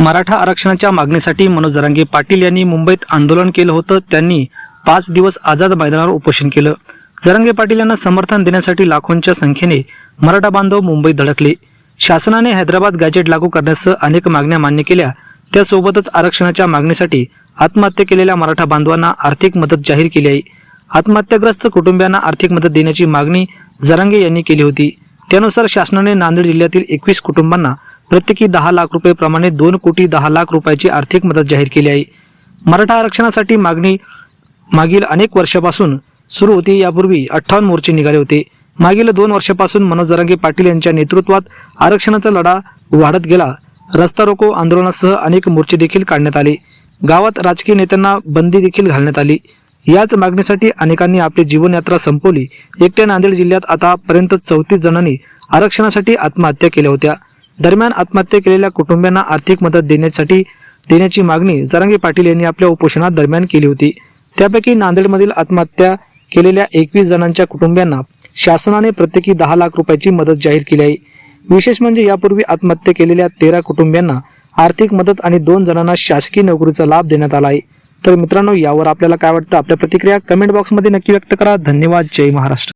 मराठा आरक्षणाच्या मागणीसाठी मनोज जरांगे पाटील यांनी मुंबईत आंदोलन केलं होतं. त्यांनी पाच दिवस आझाद मैदानावर उपोषण केलं. जरांगे पाटील यांना समर्थन देण्यासाठी लाखोंच्या संख्येने मराठा बांधव मुंबईत धडकले. शासनाने हैदराबाद गॅजेट लागू करण्यासह अनेक मागण्या मान्य केल्या. त्यासोबतच आरक्षणाच्या मागणीसाठी आत्महत्या केलेल्या मराठा बांधवांना आर्थिक मदत जाहीर केली आहे. आत्महत्याग्रस्त कुटुंबियांना आर्थिक मदत देण्याची मागणी जरांगे यांनी केली होती. त्यानुसार शासनाने नांदेड जिल्ह्यातील एकवीस कुटुंबांना प्रत्येकी दहा लाख रुपये प्रमाणे दोन कोटी दहा लाख रुपयाची आर्थिक मदत जाहीर केली आहे. मराठा आरक्षणासाठी मागणी मागील अनेक वर्षापासून सुरू होती. यापूर्वी अठ्ठावन्न मोर्चे निघाले होते. मागील दोन वर्षापासून मनोज जरांगे पाटील यांच्या नेतृत्वात आरक्षणाचा लढा वाढत गेला. रस्ता रोको आंदोलनासह अनेक मोर्चे देखील काढण्यात आले. गावात राजकीय नेत्यांना बंदी देखील घालण्यात आली. याच मागणीसाठी अनेकांनी आपली जीवनयात्रा संपवली. एकट्या नांदेड जिल्ह्यात आतापर्यंत चौतीस जणांनी आरक्षणासाठी आत्महत्या केल्या होत्या. दरम्यान आत्महत्या केलेल्या कुटुंबियांना आर्थिक मदत देण्यासाठी देण्याची मागणी जरांगे पाटील यांनी आपल्या उपोषणात दरम्यान केली होती. त्यापैकी नांदेडमधील आत्महत्या केलेल्या एकवीस जणांच्या कुटुंबियांना शासनाने प्रत्येकी दहा लाख रुपयाची मदत जाहीर केली आहे. विशेष म्हणजे यापूर्वी आत्महत्या केलेल्या तेरा कुटुंबियांना आर्थिक मदत आणि दोन जणांना शासकीय नोकरीचा लाभ देण्यात आला आहे. तर मित्रांनो यावर आपल्याला काय वाटतं? आपल्या प्रतिक्रिया कमेंट बॉक्समध्ये नक्की व्यक्त करा. धन्यवाद. जय महाराष्ट्र.